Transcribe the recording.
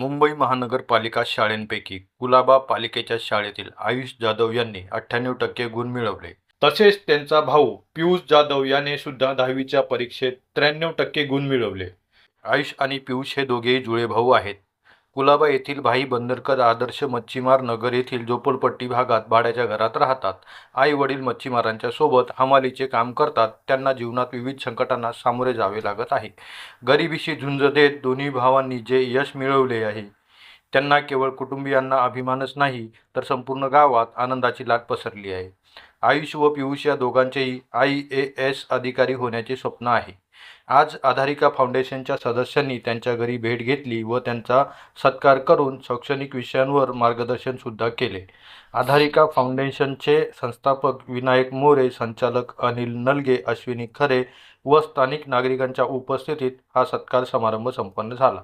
मुंबई महानगरपालिका शाळेंपैकी कुलाबा पालिकेच्या शाळेतील आयुष जाधव यांनी अठ्ठ्याण्णव टक्के गुण मिळवले. तसेच त्यांचा भाऊ पियुष जाधव याने सुद्धा दहावीच्या परीक्षेत त्र्याण्णव टक्के गुण मिळवले. आयुष आणि पियुष हे दोघेही जुळे भाऊ आहेत. कुलाबा येथील भाई बंदरकर आदर्श मच्छीमार नगर येथील झोपडपट्टी भागात भाड्याच्या घरात राहतात. आई वडील मच्छीमारांच्या सोबत हमालीचे काम करतात. त्यांना जीवनात विविध संकटांना सामोरे जावे लागत आहे. गरिबीशी झुंज देत दोन्ही भावांनी जे यश मिळवले आहे त्यांना केवळ कुटुंबियांना अभिमानच नाही तर संपूर्ण गावात आनंदाची लाट पसरली आहे. आयुष व पियुष या दोघांचेही आय ए एस अधिकारी होण्याचे स्वप्न आहे. आज आधारिका फाउंडेशनच्या सदस्यांनी त्यांच्या घरी भेट घेतली व त्यांचा सत्कार करून शैक्षणिक विषयांवर मार्गदर्शन सुद्धा केले. आधारिका फाउंडेशनचे संस्थापक विनायक मोरे संचालक अनिल नलगे अश्विनी खरे व स्थानिक नागरिकांच्या उपस्थितीत हा सत्कार समारंभ संपन्न झाला.